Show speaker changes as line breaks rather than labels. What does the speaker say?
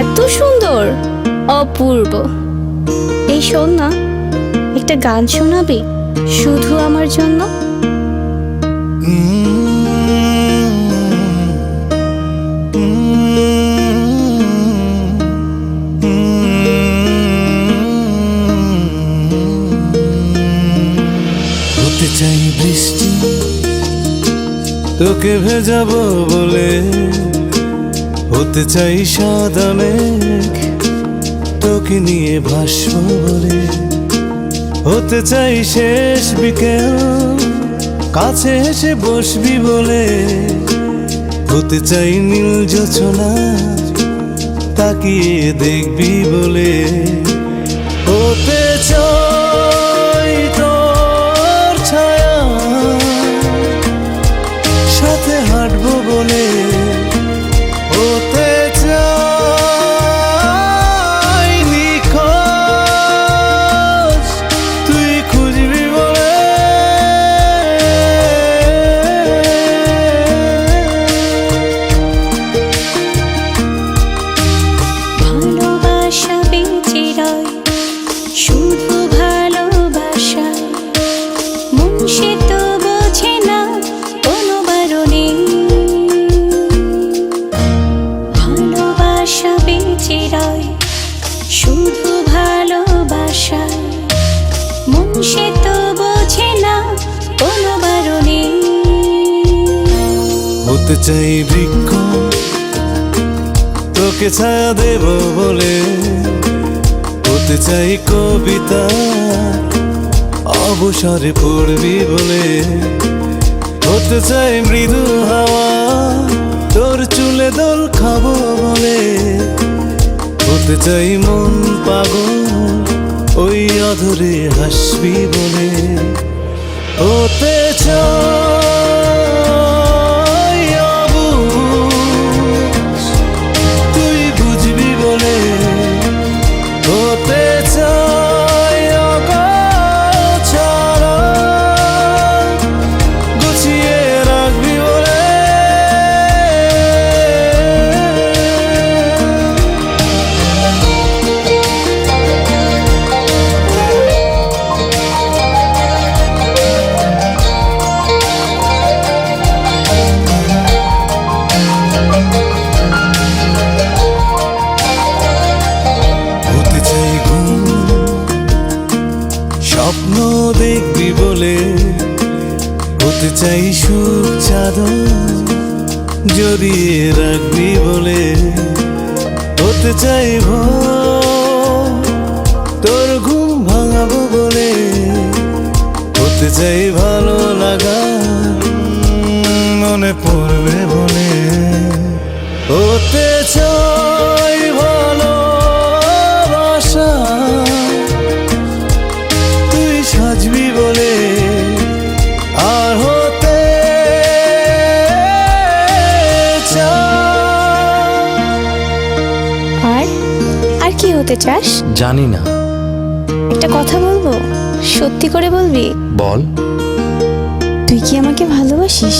এত সুন্দর। অপূর্ব। এই শোন না, একটা গান শোনাবি? শুধু আমার জন্য?
চাই বৃষ্টি, তোকে ভেজাবো বলে। হতে চাই সাদা মেঘ, তোকে নিয়ে ভাসবো বলে। হতে চাই শেষ বিকেল, কাছে এসে বসবি বলে। হতে চাই নীল যোচনা তাকিয়ে দেখবি বলে। হতে চাই হতে চাই বৃক্ষ। তোকে ছায়া দেব বলে হতে চাই কবিতা। অবসরে পড়বি বলে হতে চাই মৃদু হাওয়া। তোর চুলে দোল খাব বলে হতে চাই মন পাগল। ওই অধরে হাসবি বলে হতে চাই। চাই সুখ চাদর জড়িয়ে রাখবি বলে হতে চাই তোর ঘুম ভাঙাবো বলে হতে চাই ভালো লাগা, মনে পড়বে বলে। হতে চাই ভালোবাসা, তুই সাজবি
আর কি হতে চাস?
জানি না।
একটা কথা বলব? সত্যি করে বলবি?
বল।
তুই কি আমাকে ভালোবাসিস?